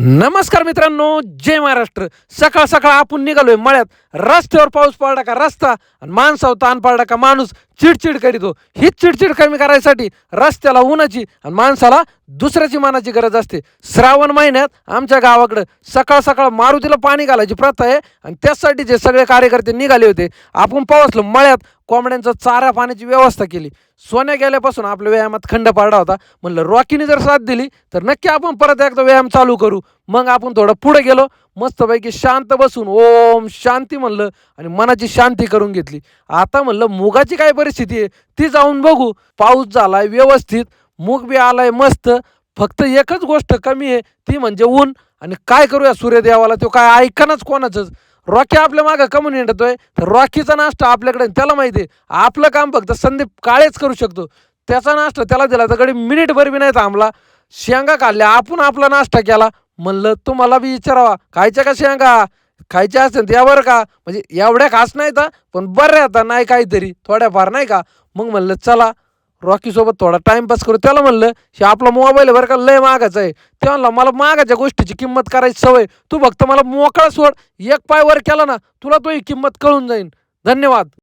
नमस्कार मित्रांनो जय महाराष्ट्र. सकाळ सकाळ आपण निघालोय मळ्यात. रस्त्यावर पाऊस पडला का रस्ता? आणि माणसावर ताण पडला का माणूस? चिडचिड करीतो हो. ही. चिडचिड कमी करायसाठी रस्त्याला उन्हाची आणि माणसाला दुसऱ्याची मानाची गरज असते. श्रावण महिन्यात आमच्या गावाकडं सकाळ सकाळ मारुतीला पाणी घालायची प्रथा आहे आणि त्यासाठी जे सगळे कार्यकर्ते निघाले होते आपण पावसलो मळ्यात कोंबड्यांचं चारा पाण्याची व्यवस्था केली. सोन्या गेल्यापासून आपल्या व्यायामात खंड पडला होता. म्हणलं रॉकीने जर साथ दिली तर नक्की आपण परत एकदा व्यायाम चालू करू. मग आपण थोडं पुढे गेलो. मस्तपैकी शांत बसून ओम शांती म्हणलं आणि मनाची शांती करून घेतली. आता म्हणलं मुगाची काय परिस्थिती आहे? ती जाऊन बघू. पाऊस झालाय व्यवस्थित. मूग बी आलाय मस्त. फक्त एकच गोष्ट कमी आहे ती म्हणजे ऊन. आणि काय करूया सूर्यदेवाला? तो काय ऐकणच कोणाचंच. रॉकी आपल्या मागं कमून येतोय तर रॉकीचा नाश्ता आपल्याकडे त्याला माहिती आहे. आपलं काम फक्त संदीप काळेच करू शकतो. त्याचा नाश्ता त्याला दिला तर कडे मिनिटभर बी नाही थांबला. शेंगा खाल्ल्या आपण आपला नाश्ता केला. म्हणलं तुम्हाला बी विचारावा खायच्या का? शेंगा खायच्या असतील त्यावर का? म्हणजे एवढ्या खास नाही तर पण बऱ्या आता नाही काहीतरी थोड्याफार नाही का? मग म्हणलं चला रॉकीसोबत थोडा टाइमपास करू. त्याला म्हणलं हे आपला मोबाईल बरं का लय मागाचा आहे. ते म्हणलं मला मागाच्या गोष्टीची किंमत करायची सवय तू फक्त मला मोकळा सोड एक पाय वर केला ना तुला तो ही किंमत कळून जाईन. धन्यवाद.